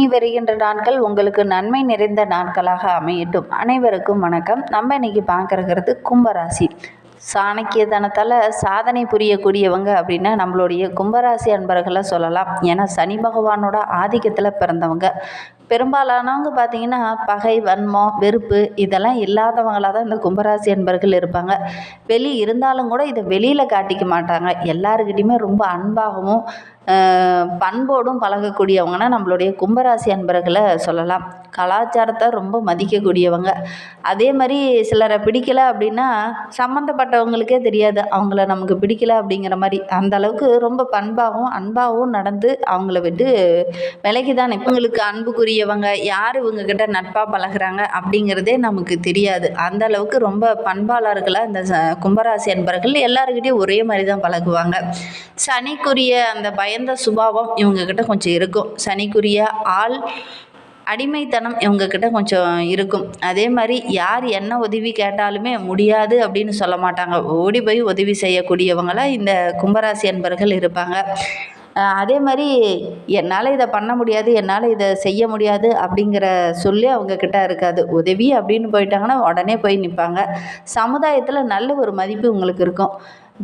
இனி வருகின்ற நாட்கள் உங்களுக்கு நன்மை நிறைந்த நாட்களாக அமையட்டும். அனைவருக்கும் வணக்கம். நம்ம இன்னைக்கு பார்க்கறது கும்பராசி. சாணக்கியத்தனத்தால் சாதனை புரியக்கூடியவங்க அப்படின்னா நம்மளுடைய கும்பராசி அன்பர்களை சொல்லலாம். ஏன்னா சனி பகவானோட ஆதிக்கத்தில் பிறந்தவங்க. பெரும்பாலானவங்க பார்த்தீங்கன்னா பகை வன்மம் வெறுப்பு இதெல்லாம் இல்லாதவங்களாக தான் இந்த கும்பராசி அன்பர்கள் இருப்பாங்க. வெளி இருந்தாலும் கூட இதை வெளியில் காட்டிக்க மாட்டாங்க. எல்லாருக்கிட்டையுமே ரொம்ப அன்பாகவும் பண்போடும் பழகக்கூடியவங்கன்னா நம்மளுடைய கும்பராசி அன்பர்களை சொல்லலாம். கலாச்சாரத்தை ரொம்ப மதிக்கக்கூடியவங்க. அதே மாதிரி சிலரை பிடிக்கல அப்படின்னா சம்மந்தப்பட்டவங்களுக்கே தெரியாது. அவங்கள நமக்கு பிடிக்கல அப்படிங்கிற மாதிரி. அந்த அளவுக்கு ரொம்ப பண்பாகவும் அன்பாகவும் நடந்து அவங்கள விட்டு விலகி தான் இவங்களுக்கு இவங்க யார் இவங்கக்கிட்ட நட்பாக பழகுறாங்க அப்படிங்கிறதே நமக்கு தெரியாது. அந்த அளவுக்கு ரொம்ப பண்பாளர்களாக இந்த கும்பராசி அன்பர்கள் எல்லாருக்கிட்டையும் ஒரே மாதிரி தான் பழகுவாங்க. சனிக்குரிய அந்த பயந்த சுபாவம் இவங்கக்கிட்ட கொஞ்சம் இருக்கும். சனிக்குரிய ஆள் அடிமைத்தனம் இவங்கக்கிட்ட கொஞ்சம் இருக்கும். அதே மாதிரி யார் என்ன உதவி கேட்டாலுமே முடியாது அப்படின்னு சொல்ல மாட்டாங்க. ஓடி போய் உதவி செய்யக்கூடியவங்களாக இந்த கும்பராசி அன்பர்கள் இருப்பாங்க. அதே மாதிரி என்னால் இதை பண்ண முடியாது என்னால் இதை செய்ய முடியாது அப்படிங்கிற சொல்லி அவங்கக்கிட்ட இருக்காது. உதவி அப்படின்னு போயிட்டாங்கன்னா உடனே போய் நிற்பாங்க சமுதாயத்தில் நல்ல ஒரு மதிப்பு உங்களுக்கு இருக்கும்.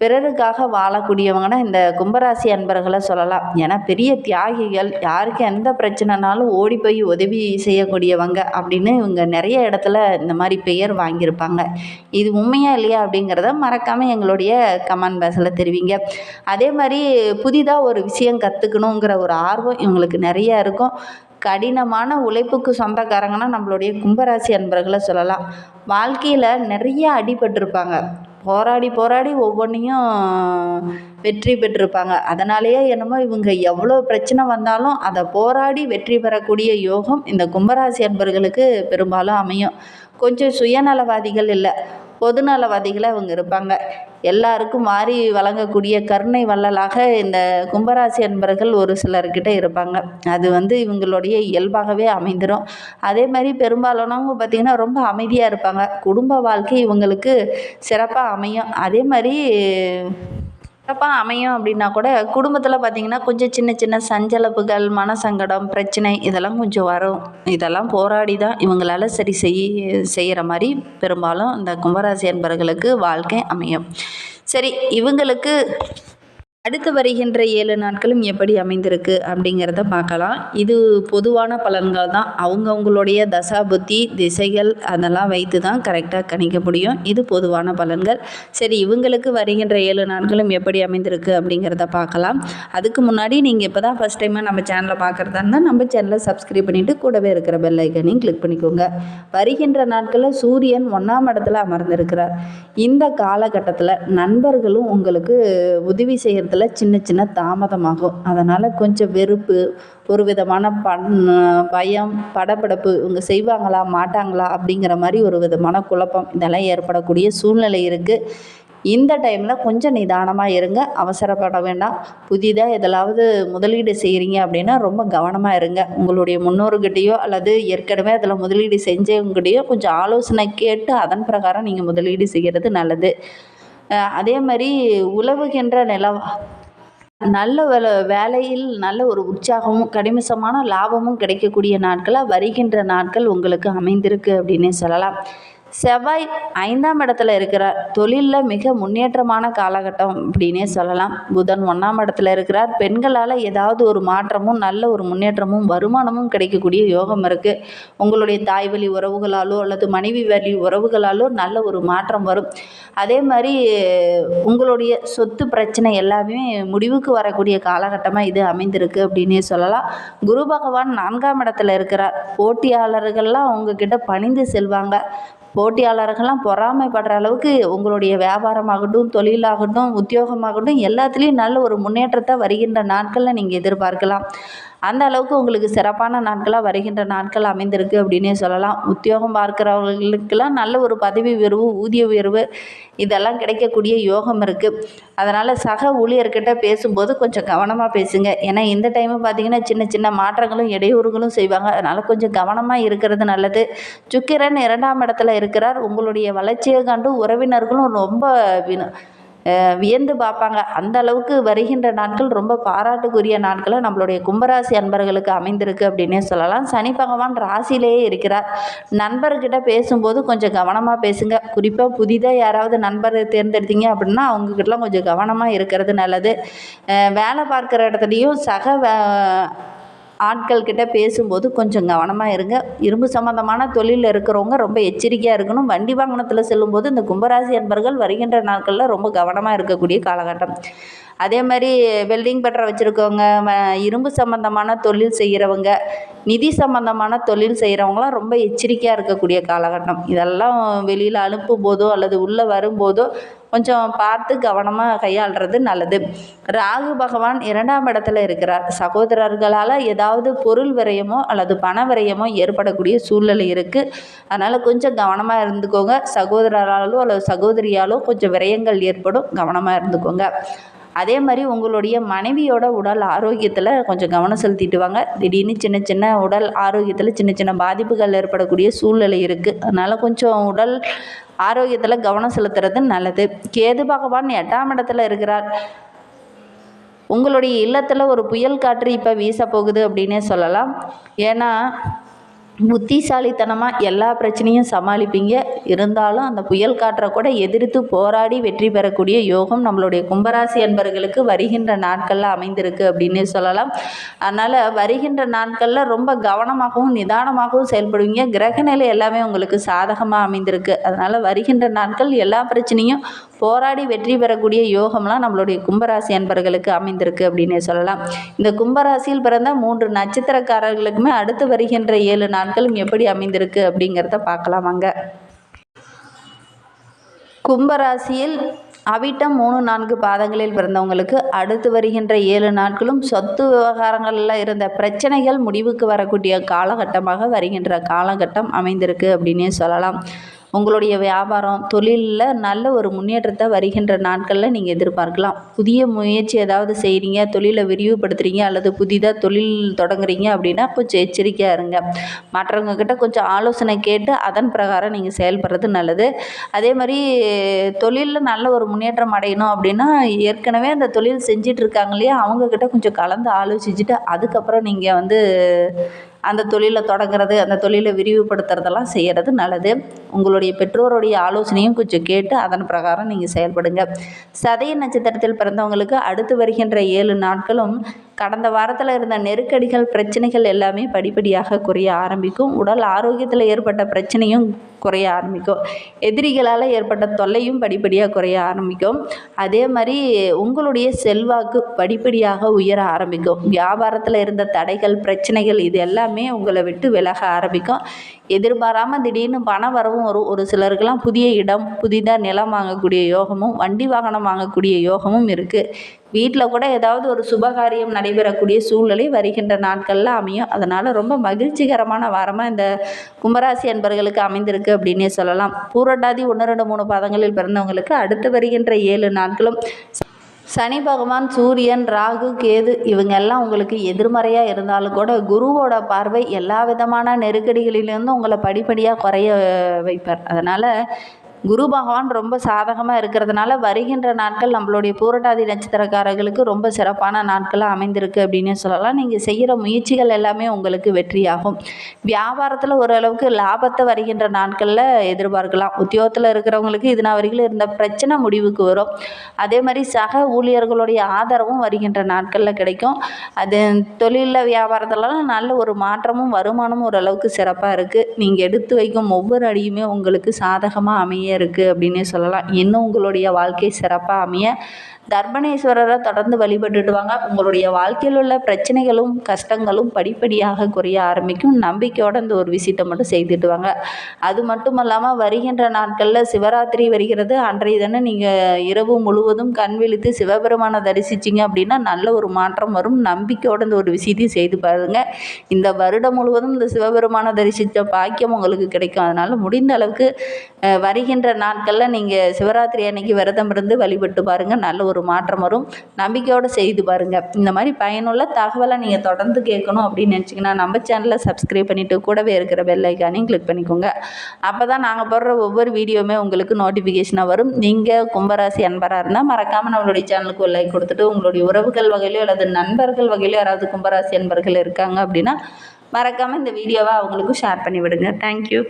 பிறருக்காக வாழக்கூடியவங்கன்னா இந்த கும்பராசி அன்பர்களை சொல்லலாம். ஏன்னா பெரிய தியாகிகள் யாருக்கு எந்த பிரச்சனைனாலும் ஓடி போய் உதவி செய்யக்கூடியவங்க அப்படின்னு இவங்க நிறைய இடத்துல இந்த மாதிரி பெயர் வாங்கியிருப்பாங்க. இது உண்மையா இல்லையா அப்படிங்கிறத மறக்காமல் எங்களுடைய கமெண்ட் பாக்ஸில் தெரிவிங்க. அதே மாதிரி புதிதாக ஒரு விஷயம் கற்றுக்கணுங்கிற ஒரு ஆர்வம் இவங்களுக்கு நிறையா இருக்கும். கடினமான உழைப்புக்கு சொந்தக்காரங்கன்னா நம்மளுடைய கும்பராசி அன்பர்களை சொல்லலாம். வாழ்க்கையில் நிறைய அடிபட்டிருப்பாங்க. போராடி போராடி ஒவ்வொன்றையும் வெற்றி பெற்றிருப்பாங்க. அதனாலேயே என்னமோ இவங்க எவ்வளோ பிரச்சனை வந்தாலும் அதை போராடி வெற்றி பெறக்கூடிய யோகம் இந்த கும்பராசி அன்பர்களுக்கு பெரும்பாலும் அமையும். கொஞ்சம் சுயநலவாதிகள் இல்லை. பொதுநலவாதிகளை அவங்க இருப்பாங்க. எல்லாருக்கும் மாறி வழங்கக்கூடிய கருணை வள்ளலாக இந்த கும்பராசி அன்பர்கள் ஒரு சிலர்கிட்ட இருப்பாங்க. அது வந்து இவங்களுடைய இயல்பாகவே அமைந்துடும் அதே மாதிரி பெரும்பாலானவங்க பார்த்திங்கன்னா ரொம்ப அமைதியாக இருப்பாங்க. குடும்ப வாழ்க்கை இவங்களுக்கு சிறப்பாக அமையும். அதே மாதிரி சிறப்பாக அமையும் அப்படின்னா கூட குடும்பத்தில் பார்த்திங்கன்னா கொஞ்சம் சின்ன சின்ன சஞ்சலப்புகள் மனசங்கடம் பிரச்சனை இதெல்லாம் கொஞ்சம் வரும். இதெல்லாம் போராடி தான் இவங்களால சரி செய்ய செய்கிற மாதிரி பெரும்பாலும் இந்த கும்பராசி அன்பர்களுக்கு வாழ்க்கை அமையும். சரி இவங்களுக்கு அடுத்து வருகின்ற ஏழு நாட்களும் எப்படி அமைந்திருக்கு அப்படிங்கிறத பார்க்கலாம். இது பொதுவான பலன்கள் தான். அவங்கவுங்களுடைய தசா புத்தி திசைகள் அதெல்லாம் வைத்து தான் கரெக்டாக கணிக்க முடியும். இது பொதுவான பலன்கள். சரி இவங்களுக்கு வருகின்ற ஏழு நாட்களும் எப்படி அமைந்திருக்கு அப்படிங்கிறத பார்க்கலாம். அதுக்கு முன்னாடி நீங்கள் இப்போ தான் ஃபஸ்ட் டைமாக நம்ம சேனலை பார்க்குறதா இருந்தால் நம்ம சேனலை சப்ஸ்கிரைப் பண்ணிவிட்டு கூடவே இருக்கிற பெல் ஐக்கனையும் கிளிக் பண்ணிக்கோங்க. வருகின்ற நாட்களில் சூரியன் ஒன்றாம் இடத்துல அமர்ந்திருக்கிறார். இந்த காலகட்டத்தில் நண்பர்களும் உங்களுக்கு உதவி செய்கிறது விஷயத்தில் சின்ன சின்ன தாமதமாகும். அதனால் கொஞ்சம் வெறுப்பு ஒரு விதமான பண் பயம் படபடப்பு இவங்க செய்வாங்களா மாட்டாங்களா அப்படிங்கிற மாதிரி ஒரு விதமான குழப்பம். இதெல்லாம் ஏற்படக்கூடிய சூழ்நிலை இருக்குது இந்த டைமில் கொஞ்சம் நிதானமாக இருங்க. அவசரப்பட வேண்டாம். புதிதாக எதலாவது முதலீடு செய்கிறீங்க அப்படின்னா ரொம்ப கவனமாக இருங்க. உங்களுடைய முன்னோர்கிட்டேயோ அல்லது ஏற்கனவே அதில் முதலீடு செஞ்சவங்ககிட்டயோ கொஞ்சம் ஆலோசனை கேட்டு அதன் பிரகாரம் நீங்கள் முதலீடு செய்கிறது நல்லது. அதே மாதிரி உழவுகின்ற நிலம் நல்ல வேலை வேலையில் நல்ல ஒரு உற்சாகமும் கடிமசமான லாபமும் கிடைக்கக்கூடிய நாட்களாக வருகின்ற நாட்கள் உங்களுக்கு அமைந்திருக்கு அப்படின்னே சொல்லலாம். செவ்வாய் ஐந்தாம் இடத்துல இருக்கிறார் தொழிலில் மிக முன்னேற்றமான காலகட்டம் அப்படின்னே சொல்லலாம். புதன் ஒன்றாம் இடத்துல இருக்கிறார். பெண்களால் ஏதாவது ஒரு மாற்றமும் நல்ல ஒரு முன்னேற்றமும் வருமானமும் கிடைக்கக்கூடிய யோகம் இருக்குது உங்களுடைய தாய் வழி உறவுகளாலோ அல்லது மனைவி வழி உறவுகளாலோ நல்ல ஒரு மாற்றம் வரும். அதே மாதிரி உங்களுடைய சொத்து பிரச்சனை எல்லாமே முடிவுக்கு வரக்கூடிய காலகட்டமாக இது அமைந்திருக்கு அப்படின்னே சொல்லலாம். குரு பகவான் நான்காம் இடத்துல இருக்கிறார். போட்டியாளர்கள்லாம் உங்ககிட்ட பணிந்து செல்வாங்க. போட்டியாளர்கள்லாம் பொறாமைப்படுற அளவுக்கு உங்களுடைய வியாபாரமாகட்டும் தொழிலாகட்டும் உத்தியோகமாகட்டும் எல்லாத்துலேயும் நல்ல ஒரு முன்னேற்றத்தை வருகின்ற நாட்களில் நீங்கள் எதிர்பார்க்கலாம். அந்த அளவுக்கு உங்களுக்கு சிறப்பான நாட்களாக வருகின்ற நாட்கள் அமைந்திருக்கு அப்படின்னே சொல்லலாம். உத்தியோகம் பார்க்குறவங்களுக்கெல்லாம் நல்ல ஒரு பதவி உயர்வு ஊதிய உயர்வு இதெல்லாம் கிடைக்கக்கூடிய யோகம் இருக்குது அதனால் சக ஊழியர்கிட்ட பேசும்போது கொஞ்சம் கவனமாக பேசுங்க. ஏன்னா இந்த டைமு பார்த்திங்கன்னா சின்ன சின்ன மாற்றங்களும் இடையூறுகளும் செய்வாங்க. அதனால் கொஞ்சம் கவனமாக இருக்கிறது நல்லது. சுக்கிரன் இரண்டாம் இடத்துல இருக்கிறார். உங்களுடைய வளர்ச்சியை கண்டு உறவினர்களும் ரொம்ப அஹ், வியந்து பார்ப்பாங்க. அந்த அளவுக்கு வருகின்ற நாட்கள் ரொம்ப பாராட்டுக்குரிய நாட்களாக நம்மளுடைய கும்பராசி அன்பர்களுக்கு அமைந்திருக்கு அப்படின்னே சொல்லலாம். சனி பகவான் ராசியிலேயே இருக்கிறார். நண்பர்கிட்ட பேசும்போது கொஞ்சம் கவனமாக பேசுங்க. குறிப்பாக புதிதாக யாராவது நண்பர் தேர்ந்தெடுத்தீங்க அப்படின்னா அவங்கக்கிட்டலாம் கொஞ்சம் கவனமாக இருக்கிறது நல்லது. வேலை பார்க்குற இடத்துலையும் சக ஆட்கள் கிட்ட பேசும்போது கொஞ்சம் கவனமாக இருங்க. இரும்பு சம்மந்தமான தொழிலில் இருக்கிறவங்க ரொம்ப எச்சரிக்கையாக இருக்கணும். வண்டி வாகனத்தில் செல்லும்போது இந்த கும்பராசி அன்பர்கள் வருகின்ற நாட்களில் ரொம்ப கவனமாக இருக்கக்கூடிய காலகட்டம். அதே மாதிரி வெல்டிங் பட்டரை வச்சுருக்கவங்க இரும்பு சம்மந்தமான தொழில் செய்கிறவங்க நிதி சம்மந்தமான தொழில் செய்கிறவங்களாம் ரொம்ப எச்சரிக்கையாக இருக்கக்கூடிய காலகட்டம். இதெல்லாம் வெளியில் அனுப்பும் போதோ அல்லது உள்ளே வரும்போதோ கொஞ்சம் பார்த்து கவனமாக கையாளுறது நல்லது. ராகு பகவான் இரண்டாம் இடத்துல இருக்கிறார். சகோதரர்களால் ஏதாவது பொருள் விரயமோ அல்லது பண விரயமோ ஏற்படக்கூடிய சூழ்நிலை இருக்குது அதனால் கொஞ்சம் கவனமாக இருந்துக்கோங்க. சகோதரராலோ அல்லது சகோதரியாலோ கொஞ்சம் விரயங்கள் ஏற்படும். கவனமாக இருந்துக்கோங்க. அதே மாதிரி உங்களுடைய மனைவியோட உடல் ஆரோக்கியத்தில் கொஞ்சம் கவனம் செலுத்திட்டு வாங்க. திடீர்னு சின்ன சின்ன உடல் ஆரோக்கியத்தில் சின்ன சின்ன பாதிப்புகள் ஏற்படக்கூடிய சூழ்நிலை இருக்குது அதனால் கொஞ்சம் உடல் ஆரோக்கியத்தில் கவனம் செலுத்துறது நல்லது. கேது பகவான் எட்டாம் இடத்துல இருக்கிறார். உங்களுடைய இல்லத்தில் ஒரு புயல் காற்று இப்போ வீச போகுது அப்படின்னே சொல்லலாம். ஏன்னா புத்திசாலித்தனமாக எல்லா பிரச்சனையும் சமாளிப்பீங்க. இருந்தாலும் அந்த புயல் காற்றை கூட எதிர்த்து போராடி வெற்றி பெறக்கூடிய யோகம் நம்மளுடைய கும்பராசி அன்பர்களுக்கு வருகின்ற நாட்களில் அமைந்திருக்கு அப்படின்னு சொல்லலாம். அதனால் வருகின்ற நாட்களில் ரொம்ப கவனமாகவும் நிதானமாகவும் செயல்படுவீங்க. கிரக நிலை எல்லாமே உங்களுக்கு சாதகமாக அமைந்திருக்கு. அதனால் வருகின்ற நாட்கள் எல்லா பிரச்சனையும் போராடி வெற்றி பெறக்கூடிய யோகம்லாம் நம்மளுடைய கும்பராசி அன்பர்களுக்கு அமைந்திருக்கு அப்படின்னே சொல்லலாம். இந்த கும்பராசியில் பிறந்த மூன்று நட்சத்திரக்காரர்களுக்குமே அடுத்து வருகின்ற ஏழு நாட்களும் எப்படி அமைந்திருக்கு அப்படிங்கிறத பார்க்கலாம் வாங்க. கும்பராசியில் அவிட்டம் மூணு நான்கு பாதங்களில் பிறந்தவங்களுக்கு அடுத்து வருகின்ற ஏழு நாட்களும் சொத்து விவகாரங்களில் இருந்த பிரச்சனைகள் முடிவுக்கு வரக்கூடிய காலகட்டமாக வருகின்ற காலகட்டம் அமைந்திருக்கு அப்படின்னே சொல்லலாம். உங்களுடைய வியாபாரம் தொழிலில் நல்ல ஒரு முன்னேற்றத்தை வருகின்ற நாட்களில் நீங்கள் எதிர்பார்க்கலாம். புதிய முயற்சி ஏதாவது செய்கிறீங்க தொழிலை விரிவுபடுத்துகிறீங்க அல்லது புதிதாக தொழில் தொடங்குறீங்க அப்படின்னா கொஞ்சம் எச்சரிக்கையாக இருங்க. மற்றவங்க கிட்ட கொஞ்சம் ஆலோசனை கேட்டு அதன் பிரகாரம் நீங்கள் செயல்படுறது நல்லது. அதே மாதிரி தொழிலில் நல்ல ஒரு முன்னேற்றம் அடையணும் அப்படின்னா ஏற்கனவே அந்த தொழில் செஞ்சிட்ருக்காங்க இல்லையா அவங்கக்கிட்ட கொஞ்சம் கலந்து ஆலோசிச்சுட்டு அதுக்கப்புறம் நீங்கள் வந்து அந்த தொழிலை தொடங்குறது அந்த தொழிலை விரிவுபடுத்துறதெல்லாம் செய்கிறது நல்லது. உங்களுடைய பெற்றோருடைய ஆலோசனையும் கொஞ்சம் கேட்டு அதன் பிரகாரம் நீங்கள் செயல்படுங்க. சதய நட்சத்திரத்தில் பிறந்தவங்களுக்கு அடுத்து வருகின்ற ஏழு நாட்களும் கடந்த வாரத்தில் இருந்த நெருக்கடிகள் பிரச்சனைகள் எல்லாமே படிப்படியாக குறைய ஆரம்பிக்கும். உடல் ஆரோக்கியத்தில் ஏற்பட்ட பிரச்சனையும் குறைய ஆரம்பிக்கும். எதிரிகளால் ஏற்பட்ட தொல்லையும் படிப்படியாக குறைய ஆரம்பிக்கும். அதே மாதிரி உங்களுடைய செல்வாக்கு படிப்படியாக உயர ஆரம்பிக்கும். வியாபாரத்தில் இருந்த தடைகள் பிரச்சனைகள் இது எல்லாமே உங்களை விட்டு விலக ஆரம்பிக்கும். எதிர்பாராமல் திடீர்னு பண வரவும் வரும் ஒரு சிலருக்கெல்லாம் புதிய இடம் புதிதாக நிலம் வாங்கக்கூடிய யோகமும் வண்டி வாகனம் வாங்கக்கூடிய யோகமும் இருக்குது வீட்டில் கூட ஏதாவது ஒரு சுபகாரியம் நடைபெறக்கூடிய சூழ்நிலை வருகின்ற நாட்களில் அமையும். அதனால் ரொம்ப மகிழ்ச்சிகரமான வாரமாக இந்த கும்பராசி அன்பர்களுக்கு அமைந்திருக்கு அப்படின்னே சொல்லலாம். பூரட்டாதி ஒன்று ரெண்டு மூணு பாதங்களில் பிறந்தவங்களுக்கு அடுத்து வருகின்ற ஏழு நாட்களும் சனி பகவான் சூரியன் ராகு கேது இவங்க எல்லாம் உங்களுக்கு எதிர்மறையாக இருந்தாலும் கூட குருவோட பார்வை எல்லா விதமான நெருக்கடிகளிலிருந்தும் உங்களை படிப்படியாக குறைய வைப்பார். அதனால் குரு பகவான் ரொம்ப சாதகமாக இருக்கிறதுனால வருகின்ற நாட்கள் நம்மளுடைய பூரட்டாதி நட்சத்திரக்காரர்களுக்கு ரொம்ப சிறப்பான நாட்களாக அமைந்திருக்கு அப்படின்னு சொல்லலாம். நீங்கள் செய்கிற முயற்சிகள் எல்லாமே உங்களுக்கு வெற்றியாகும். வியாபாரத்தில் ஓரளவுக்கு லாபத்தை வருகின்ற நாட்களில் எதிர்பார்க்கலாம். உத்தியோகத்தில் இருக்கிறவங்களுக்கு இது நான் வரைக்கும் இருந்த பிரச்சனை முடிவுக்கு வரும். அதே மாதிரி சக ஊழியர்களுடைய ஆதரவும் வருகின்ற நாட்களில் கிடைக்கும். அது தொழிலில் வியாபாரத்திலலாம் நல்ல ஒரு மாற்றமும் வருமானமும் ஓரளவுக்கு சிறப்பாக இருக்குது நீங்கள் எடுத்து வைக்கும் ஒவ்வொரு அடியுமே உங்களுக்கு சாதகமாக அமைய இருக்குது அப்படின்னே சொல்லலாம். இன்னும் உங்களுடைய வாழ்க்கை சிறப்பாக அமைய? தர்பணேஸ்வரரை தொடர்ந்து வழிபட்டுட்டு வாங்க உங்களுடைய வாழ்க்கையில் உள்ள பிரச்சனைகளும் கஷ்டங்களும் படிப்படியாக குறைய ஆரம்பிக்கும். நம்பிக்கையோட இந்த ஒரு விஷயத்தை மட்டும் செய்துட்டு வாங்க அது மட்டும் இல்லாமல் வருகின்ற நாட்களில் சிவராத்திரி வருகிறது. அன்றைய தினம் நீங்கள் இரவு முழுவதும் கண் விழித்து சிவபெருமானை தரிசிச்சிங்க அப்படின்னா நல்ல ஒரு மாற்றம் வரும். நம்பிக்கையோட இந்த ஒரு விஷயத்தையும் செய்து பாருங்க. இந்த வருடம் முழுவதும் இந்த சிவபெருமானை தரிசித்த பாக்கியம் உங்களுக்கு கிடைக்கும். அதனால் முடிந்த அளவுக்கு வருகின்ற வருகின்ற நாட்களில் நீங்கள் சிவராத்திரி அன்னைக்கு விரதம் இருந்து வழிபட்டு பாருங்கள் நல்ல ஒரு மாற்றம் வரும். நம்பிக்கையோடு செய்து பாருங்கள் இந்த மாதிரி பயனுள்ள தகவலை நீங்கள் தொடர்ந்து கேட்கணும் அப்படின்னு நினச்சிங்கன்னா நம்ம சேனலை சப்ஸ்கிரைப் பண்ணிவிட்டு கூடவே இருக்கிற பெல்லைக்கானையும் கிளிக் பண்ணிக்கோங்க. அப்போ தான் நாங்கள் போடுற ஒவ்வொரு வீடியோவுமே உங்களுக்கு நோட்டிஃபிகேஷனாக வரும். நீங்கள் கும்பராசி அன்பராக இருந்தால் மறக்காமல் நம்மளுடைய சேனலுக்கு ஒரு லைக் கொடுத்துட்டு உங்களுடைய உறவுகள் வகையிலோ அல்லது நண்பர்கள் வகையிலோ யாராவது கும்பராசி அன்பர்கள் இருக்காங்க அப்படின்னா மறக்காமல் இந்த வீடியோவை அவங்களுக்கும் ஷேர் பண்ணி விடுங்க தேங்க்யூ